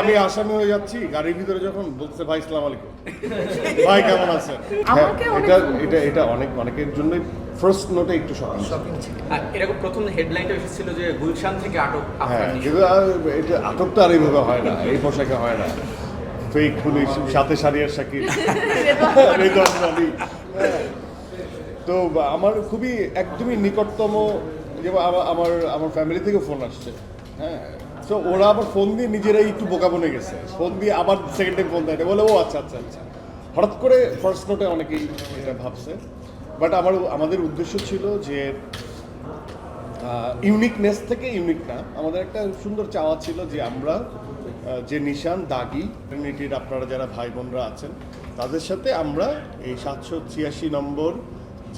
আমি আসামি হয়ে যাচ্ছি গাড়ির ভিতরে যখন বলছে ভাই ইসলাম আলাইকুম। ভাই কেমন আছেন? হ্যাঁ, এটা এটা এটা অনেক অনেকের জন্যই ফার্স্ট নোটে একটু শপিং আর এরকম প্রথম হেডলাইনটা এসেছিল যে গুলশান থেকে আটক হ্যাঁ কিন্তু এটা আটকটা আর এইভাবে হয় না এই পোশাকে হয় না। ফেক পুলিশ সাথে সারিয়ার সাকিব। হ্যাঁ। তো আমার খুবই একদমই নিকটতম যেমন আমার আমার ফ্যামিলি থেকে ফোন আসছে। হ্যাঁ। তো ওরা আবার ফোন দিয়ে নিজেরাই একটু বোকা বনে গেছে। ফোন দিয়ে আবার সেকেন্ড টাইম ফোন দেয়। বলে, ও আচ্ছা আচ্ছা আচ্ছা। হঠাৎ করে ফার্স্ট নোটে অনেকেই এটা ভাবছে। বাট আমার, আমাদের উদ্দেশ্য ছিল যে ইউনিকনেস থেকে ইউনিক না। আমাদের একটা সুন্দর চাওয়া ছিল যে, আমরা যে নিশান, দাগি কমিউনিটির আপনারা যারা ভাই বোনরা আছেন, তাদের সাথে আমরা এই সাতশো ছিয়াশি নম্বর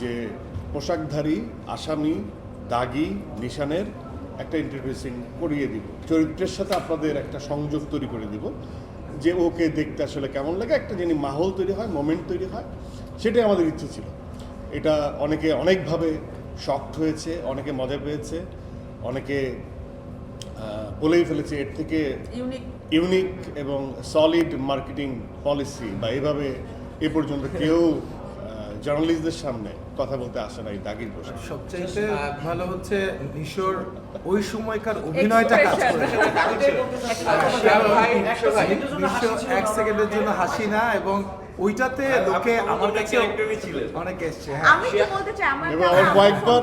যে পোশাকধারী, আসামি, দাগি, নিশানের একটা ইন্টারভিউসিং করিয়ে দিব। চরিত্রের সাথে আপনাদের একটা সংযোগ তৈরি করে দিব যে ওকে দেখতে আসলে কেমন লাগে একটা যিনি মাহল তৈরি হয় মোমেন্ট তৈরি হয় সেটাই আমাদের ইচ্ছে ছিল। এটা অনেকে অনেকভাবে শক্ট হয়েছে অনেকে মজা পেয়েছে অনেকে বলেই ফেলেছে এর থেকে ইউনিক ইউনিক এবং সলিড মার্কেটিং পলিসি বা এভাবে এ পর্যন্ত কেউ জার্নালিস্টদের সামনে কথা বলতে আসে না এই দাগির পোশাক। সবচেয়ে ভালো হচ্ছে নিশোর ওই সময়কার অভিনয়টা কাজ করে। এক সেকেন্ডের জন্য হাসি না এবং ওইটাতে লোকে আমার কাছে অনেক এসছে হ্যাঁ। আমি কি বলতে চাই আমার এবং আমার কয়েকবার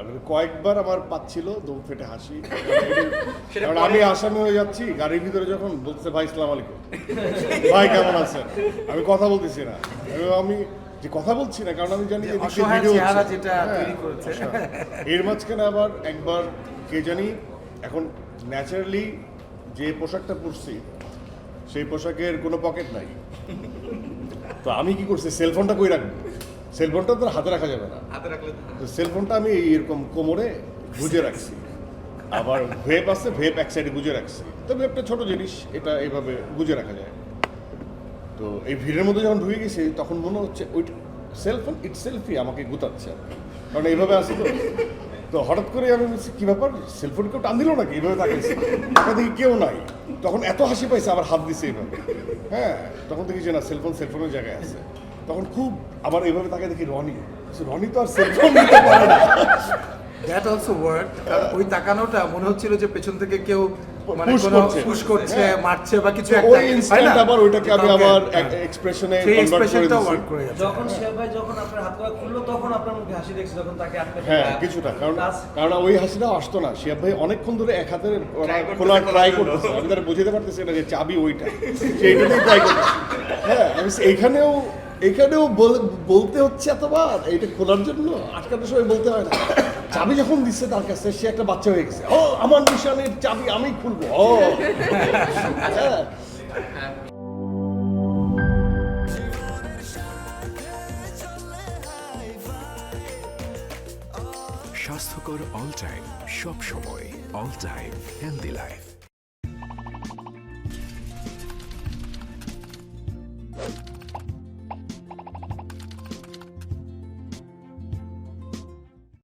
আমার কয়েকবার আমার পাচ্ছিল দম ফেটে হাসি। কারণ আমি আসামি হয়ে যাচ্ছি গাড়ির ভিতরে যখন বলছে ভাই ইসলাম আলাইকুম। ভাই কেমন আছেন? আমি কথা বলতেছি না। আমি যে কথা বলছি না কারণ আমি জানি হ্যাঁ। এর মাঝখানে আবার একবার কে জানি এখন ন্যাচারালি যে পোশাকটা পরছি সেই পোশাকের কোনো পকেট নাই। তো আমি কি করছি সেলফোনটা কই রাখব? সেলফোনটা তো হাতে রাখা যাবে না। হাতে রাখলে তো সেলফোনটা আমি এরকম কোমরে গুজে রাখছি। আবার ভেপ আছে ভেপ এক সাইডে গুজে রাখছি। তো ভেপটা ছোট জিনিস এটা এইভাবে গুজে রাখা যায়। তো এই ভিড়ের মধ্যে যখন ঢুকে গেছি, তখন মনে হচ্ছে ওই সেলফোন ইট সেলফি আমাকে গুতাচ্ছে কারণ এইভাবে আসি তো। তো হঠাৎ করে আমি বলছি, কী ব্যাপার? সেলফোন কেউ টান দিল নাকি? এইভাবে তাকাইছি টাকা দেখি কেউ নাই। তখন এত হাসি পাইছে, আবার হাত দিছে এইভাবে। হ্যাঁ তখন দেখি যে না সেলফোন সেলফোনের জায়গায় আছে। তখন খুব আবার এইভাবে তাকে দেখি রনি। রনি তো আর সেলফোন দিতে পারে না। দ্যাট অলসো কারণ ওই তাকানোটা মনে হচ্ছিল যে পেছন থেকে কেউ করছে। পুশ করছে। মারছে বা কিছু একটা। ওই ইনস্ট্যান্ট আবার ওইটাকে আমি আবার। এক্সপ্রেশনে কনভার্ট করে এক্সপ্রেশনটাও দিচ্ছি ওয়ার্ক করে যাচ্ছে। যখন শিয়া ভাই যখন আপনার হাত করা খুললো তখন আপনার মুখে হাসি দেখছি তখন তাকে আটকে হ্যাঁ কিছুটা। কারণ কারণ ওই হাসিটাও আসতো না। ভাই অনেকক্ষণ ধরে এক খোলা খোলার ট্রাই করতেছে। আমি তারা বুঝতে পারতেছি না যে চাবি ওইটা। সেইটাতেই ট্রাই করতেছে। হ্যাঁ আমি এইখানেও বল- বলতে হচ্ছে এতবার। এটা খোলার জন্য আজকালটা সময় বলতে হয় না। চাবি যখন দিচ্ছে তার কাছে, সে একটা বাচ্চা হয়ে গেছে। ও, আমার মিশনের চাবি আমি খুলবো। ও। স্বাস্থ্যকর অল টাইম সব সময় অল টাইম হেলদি লাইফ।